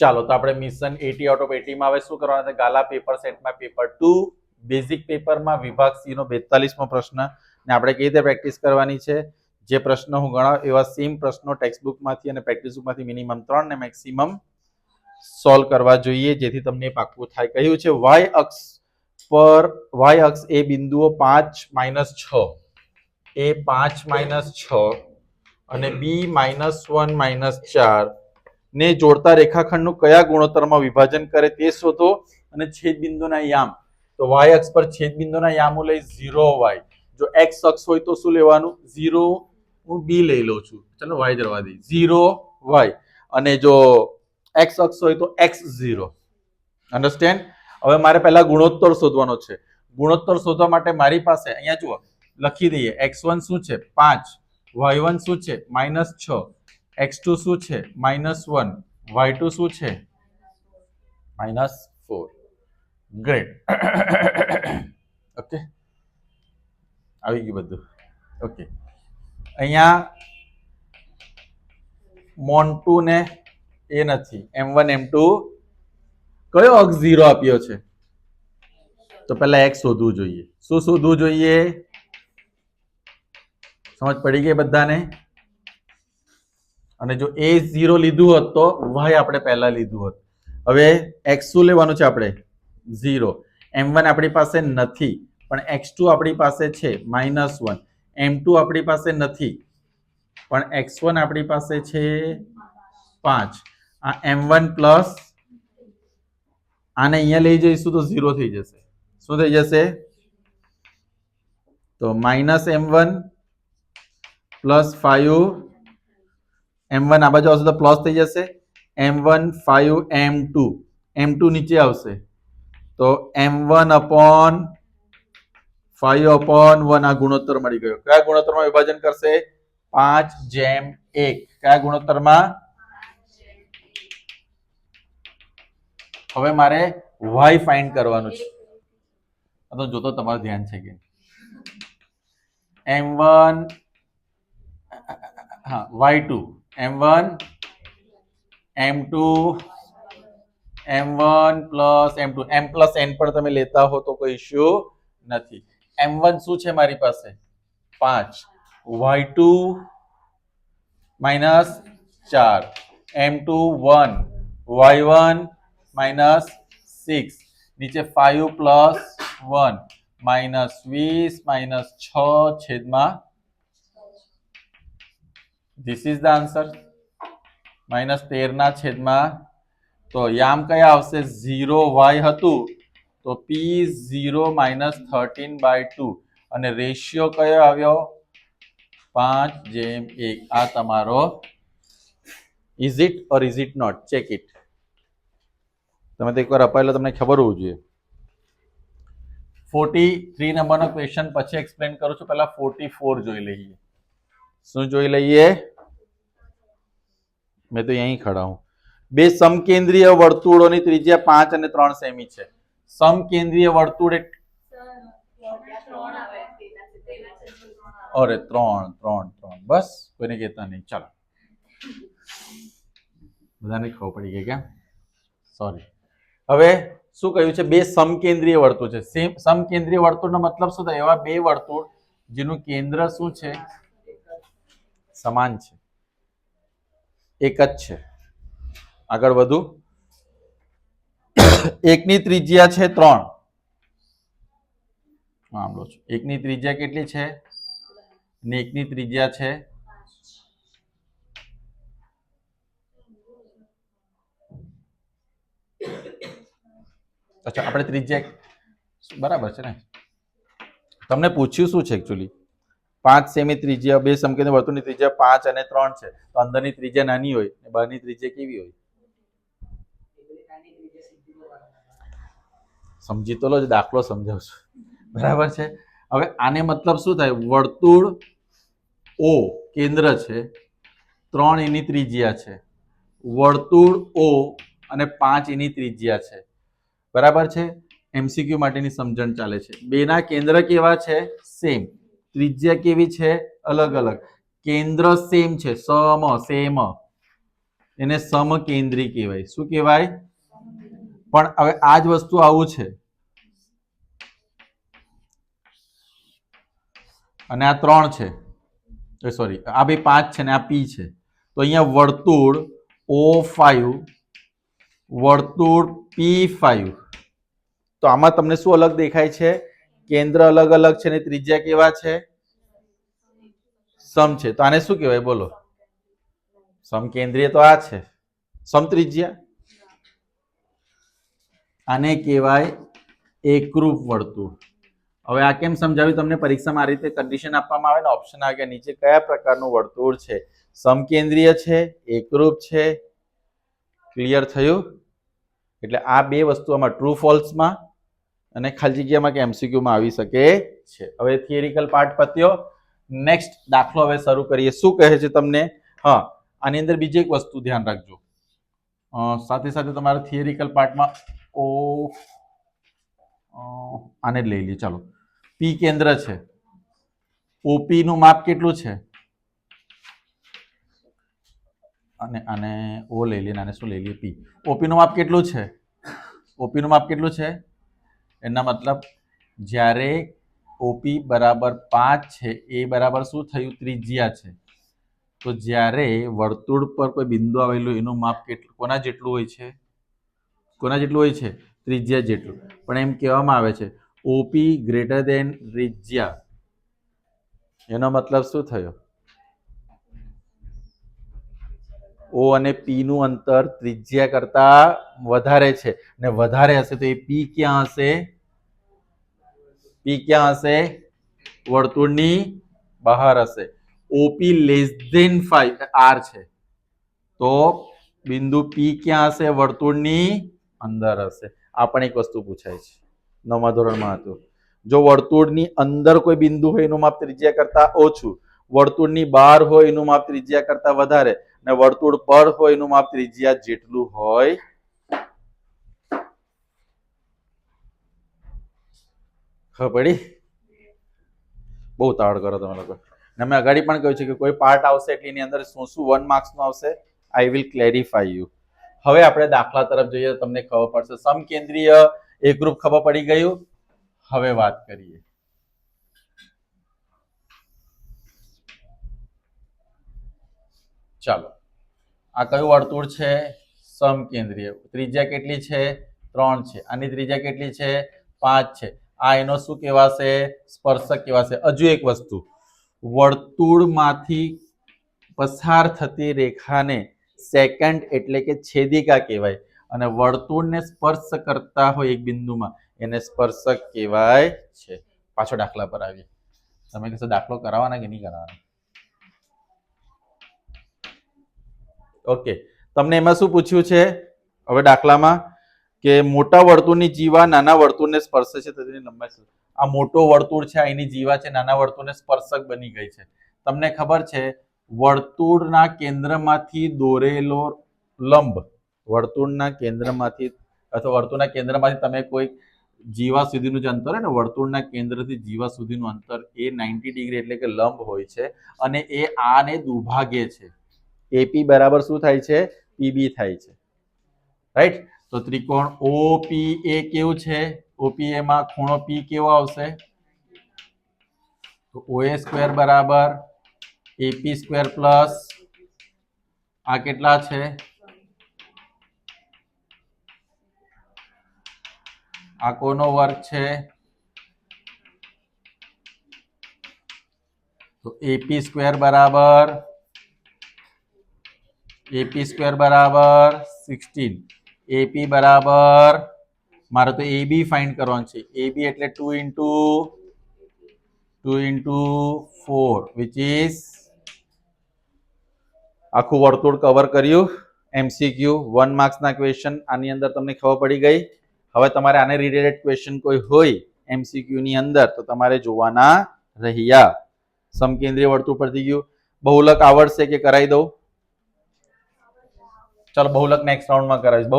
ચાલો, તો આપણે મિશન એટી આઉટ ઓફ એટીમાં હવે શું કરવાના છે? ગાલા પેપર સેટમાં પેપર ટુ બેઝિક પેપરમાં વિભાગ સી નો બેતાલીસમો પ્રશ્ન. ને આપણે કઈ રીતે પ્રેક્ટિસ કરવાની છે? જે પ્રશ્ન હું ગણાવ, એવા સેમ પ્રશ્નો ટેક્સ્ટ બુકમાંથી અને પ્રેક્ટિસ બુકમાંથી મિનિમમ ત્રણ ને મેક્સિમમ સોલ્વ કરવા જોઈએ, જેથી તમને પાક્કું થાય. કહ્યું છે વાય અક્ષ પર વાય અક્ષ એ બિંદુઓ પાંચ માઇનસ છ. એ પાંચ માઇનસ છ અને બી માઇનસ વન માઇનસ ચાર. ને જોડતા રેખાખંડનું કયા ગુણોત્તરમાં વિભાજન કરે તે શોધો અને છેદ બિંદુના યામ. તો વાય અક્ષ પર છેદ બિંદુના યામો લઈ ઝીરો વાય જો એક્સ અક્ષ હોય તો શું લેવાનું? ઝીરો હું બી લઈ લઉં છું. ચાલો વાય દરવા દઈ ઝીરો વાય અને જો એક્સ અક્ષ હોય તો એક્સ ઝીરો અન્ડરસ્ટેન્ડ હવે મારે પહેલા ગુણોત્તર શોધવાનો છે. ગુણોત્તર શોધવા માટે મારી પાસે, અહીંયા જુઓ, લખી દઈએ. એક્સ વન શું છે? પાંચ. વાય વન શું છે? માઇનસ છ. એક્સ ટુ શું છે? માઇનસ વન વાય ટુ શું છે? માઇનસ ફોર ગ્રેટ ઓકે આવી ગયું બધું. ઓકે અહીંયા મોન્ટુ ને એ નથી. એમ વન એમ ટુ કયો અક્ષ ઝીરો આપ્યો છે? તો પહેલા એક્સ શોધવું જોઈએ. શું શોધવું જોઈએ? સમજ પડી ગઈ બધાને? અને જો એ ઝીરો લીધું હોત તો વાય આપણે પહેલા લીધું હોત. હવે એક્સ શું લેવાનું છે આપણે? ઝીરો એમ વન આપણી પાસે નથી, પણ એક્સ ટુ આપણી પાસે છે માઇનસ વન એમ ટુ આપણી પાસે નથી, પણ એક્સ વન આપણી પાસે છે પાંચ. આ એમ વન પ્લસ આને અહીંયા લઈ જઈશું તો ઝીરો થઈ જશે. શું થઈ જશે? તો minus M one plus five M one આ બાજુ આવશે તો પ્લસ થઈ જશે. M one five M two M two નીચે આવશે. તો M one upon five upon one આ ગુણોત્તર મળી ગયો. કયા ગુણોત્તરમાં વિભાજન કરશે? પાંચ જેમ એક. કયા ગુણોત્તરમાં? હવે મારે વાય ફાઇન્ડ કરવાનું છે. તો જોતો તમારું ધ્યાન છે કે. એમ વન હા Y two M one M two M one plus M two M plus N પણ તમે લેતા હો તો કોઈ ઇશ્યુ નથી. એમ વન શું છે મારી પાસે? પાંચ. વાય ટુ માઇનસ ચાર. M two one Y one minus six નીચે ફાઇવ પ્લસ વન માઇનસ વીસ માઇનસ છ છેદમાં this is the answer minus તેરના છેદમાં. તો યામ કયા આવશે? ઝીરો વાય હતું. તો P zero minus thirteen by two અને રેશિયો કયો આવ્યો? પાંચ જેમ એક. આ તમારો is it or is it not check it તમે તો એકવાર અપાયેલો તમને ખબર હોવું જોઈએ. ફોર્ટી થ્રી નંબરનો ક્વેશ્ચન પછી એક્સપ્લેન કરું છું. પહેલા ફોર્ટી ફોર જોઈ લઈએ. શું જોઈ લઈએ? મેં તો અહીં ખડા હું. બે સમકેન્દ્રીય વર્તુળોની ત્રિજ્યા પાંચ અને ત્રણ સેમી છે. સમકેન્દ્રીય વર્તુળ અરે, ત્રણ ત્રણ ત્રણ. બસ, કોઈને કહેતા નહીં. ચાલો. બધાને ખબર પડી ગઈ ક્યાં સોરી હવે શું કહ્યું છે? બે સમકેન્દ્રીય વર્તુળ છે. સેમ સમકેન્દ્રીય વર્તુળનો મતલબ શું થાય? એવા બે વર્તુળ જેનું કેન્દ્ર શું છે? સમાન છે. એક જ છે. આગળ વધુ. એકની ત્રિજ્યા છે ત્રણ. આમ લો છું. એકની ત્રિજ્યા કેટલી છે? ને એકની ત્રિજ્યા છે? અચ્છા, આપણે ત્રિજ્યા બરાબર છે ને? તમને પૂછ્યું શું છે એકચ્યુઅલી પાંચ સેમી ત્રિજ્યા, બે સમકેન્દ્ર વર્તુળની ત્રિજ્યા પાંચ અને ત્રણ છે. તો અંદરની ત્રિજ્યા નાની હોય ને બહારની ત્રિજ્યા કેવી હોય? સમજી તો લો, જ દાખલો સમજાવું બરાબર છે? હવે આને મતલબ શું થાય? વર્તુળ ઓ કેન્દ્ર છે, ત્રણ એની ત્રિજ્યા છે. વર્તુળ ઓ અને પાંચ એની ત્રિજ્યા છે. બરાબર છે? એમસીક્યુ માટેની સમજણ ચાલે છે. બેના કેન્દ્ર કેવા છે? સેમ. ત્રિજ્યા કેવી છે? અલગ અલગ. કેન્દ્ર સેમ છે. સમ, સેમ. એને સમકેન્દ્રી કહેવાય. શું કહેવાય? પણ હવે આ જ વસ્તુ આવું છે. અને આ ત્રણ છે. સોરી આ ભાઈ પાંચ છે ને આ પી છે. તો અહીંયા વર્તુળ ઓ ફાઈવ, વર્તુળ પી ફાઈવ. તો આમાં તમને શું અલગ દેખાય છે? કેન્દ્ર અલગ અલગ છે ને ત્રિજ્યા કેવા છે? સમ છે. તો આને શું કહેવાય? બોલો. સમકેન્દ્રીય તો આ છે. સમત્રિજ્યા આને કહેવાય એકરૂપ વર્તુળ. હવે આ કેમ સમજાવ્યું? તમને પરીક્ષામાં આ રીતે કન્ડિશન આપવામાં આવે ને ઓપ્શન આગળ નીચે કયા પ્રકારનું વર્તુળ છે? સમકેન્દ્રીય છે, એકરૂપ છે. ક્લિયર થયું? એટલે આ બે વસ્તુ આમાં ટ્રુ ફોલ્સમાં અને ખાલી જગ્યામાં કે એમસીક્યુમાં આવી શકે છે. હવે થિયરિકલ પાર્ટ પત્યો. નેક્સ્ટ દાખલો હવે શરૂ કરીએ. શું કહે છે તમને? હા, આની અંદર બીજી એક વસ્તુ ધ્યાન રાખજો. સાથે સાથે તમારા થિયરિકલ પાર્ટમાં ઓ આને લઈ લઈએ. ચાલો. પી કેન્દ્ર છે. ઓપી નું માપ કેટલું છે? અને આને ઓ લઈ લઈએ આને શું લઈ લઈએ? પી ઓપી નું માપ કેટલું છે? ઓપી નું માપ કેટલું છે? એના મતલબ જ્યારે ઓપી બરાબર પાંચ છે એ બરાબર શું થયું? ત્રિજ્યા છે. તો જ્યારે વર્તુળ પર કોઈ બિંદુ આવેલું, એનું માપ કેટલું? કોના જેટલું હોય છે? કોના જેટલું હોય છે? ત્રિજ્યા જેટલું. પણ એમ કહેવામાં આવે છે ઓપી ગ્રેટર દેન ત્રિજ્યા. એનો મતલબ શું થયો? ઓ અને પી નું અંતર ત્રિજ્યા કરતા વધારે છે. ને વધારે હશે તો એ પી ક્યાં હશે? પી ક્યાં હશે? વર્તુળની બહાર હશે. OP less than five R છે. તો બિંદુ પી ક્યાં હશે? વર્તુળની અંદર હશે. આ પણ એક વસ્તુ પૂછાય છે. નવમા ધોરણમાં હતું. જો વર્તુળની અંદર કોઈ બિંદુ હોય એનું માપ ત્રિજ્યા કરતા ઓછું. વર્તુળની બહાર હોય એનું માપ ત્રિજ્યા કરતા વધારે. ને વર્તુળ પર હોય એનું માપ ત્રિજ્યા જેટલું હોય. ખબર બહુ તાવડ કરો તમે લોકો. ને મેં અગાડી પણ કહ્યું છે કે કોઈ પાર્ટ આવશે એટલે એની અંદર શું શું વન માર્ક્સનું આવશે આઈ વિલ ક્લેરિફાઈ યુ હવે આપણે દાખલા તરફ જોઈએ તમને ખબર પડશે. સમકેન્દ્રીય એકરૂપ ખબર પડી ગયું? હવે વાત કરીએ. ચાલો. આ કયું વર્તુળ છે? સમકેન્દ્રીય. ત્રિજ્યા કેટલી છે? ત્રણ છે. આની ત્રિજ્યા કેટલી છે? પાંચ છે. આ એનો શું કહેવાશે? સ્પર્શક કહેવાશે. હજુ એક વસ્તુ. વર્તુળમાંથી પસાર થતી રેખાને સેકન્ડ એટલે કે છેદિકા કહેવાય. અને વર્તુળને સ્પર્શ કરતા હોય એક બિંદુમાં, એને સ્પર્શક કહેવાય છે. પાછો દાખલા પર આવીએ. તમે કહેશો દાખલો કરાવવાના કે નહીં કરાવવાના? ઓકે. તમને એમાં શું પૂછ્યું છે? હવે દાખલામાં કે મોટા વર્તુળની જીવા નાના વર્તુળને સ્પર્શે છે તેની લંબાઈ શું? આ મોટો વર્તુળ છે એની જીવા છે, નાના વર્તુળને સ્પર્શક બની ગઈ છે. તમને ખબર છે, વર્તુળના કેન્દ્રમાંથી દોરેલો લંબ, વર્તુળના કેન્દ્રમાંથી અથવા વર્તુળના કેન્દ્રમાંથી તમે કોઈ જીવા સુધીનું જે અંતર હોય ને, વર્તુળના કેન્દ્રથી જીવા સુધીનું અંતર એ નાઇન્ટી ડિગ્રી એટલે કે લંબ હોય છે અને એ આને દુભાગે છે. એપી બરાબર શું થાય છે? પીબી થાય છે. રાઈટ તો ત્રિકોણ ઓપી એ કેવું છે? ઓપી એમાં ખૂણો પી કેવો આવશે? તો ઓએ સ્ક્વેર બરાબર એપી સ્ક્વેર પ્લસ આ કેટલા છે? આ કોનો વર્ગ છે? તો એપી સ્ક્વેર બરાબર એપી સ્ક્વેર બરાબર સિક્સટીન એપી બરાબર, મારે તો એબી ફાઇન્ડ કરવાનું છે. એબી એટલે two into two into four which is આખું વર્તુળ કવર કર્યું. એમસીક્યુ વન માર્ક્સના ક્વેશ્ચન આની અંદર તમને ખબર પડી ગઈ. હવે તમારે આને રિલેટેડ ક્વેશ્ચન કોઈ હોય એમસીક્યુની અંદર, તો તમારે જોવાના રહ્યા. સમકેન્દ્રીય વર્તુળ પરથી ગયું. બહુલક આવડશે કે કરાવી દઉં? ચાલો બહુલક નેક્સ્ટ રાઉન્ડમાં કરાવીશ. બહુ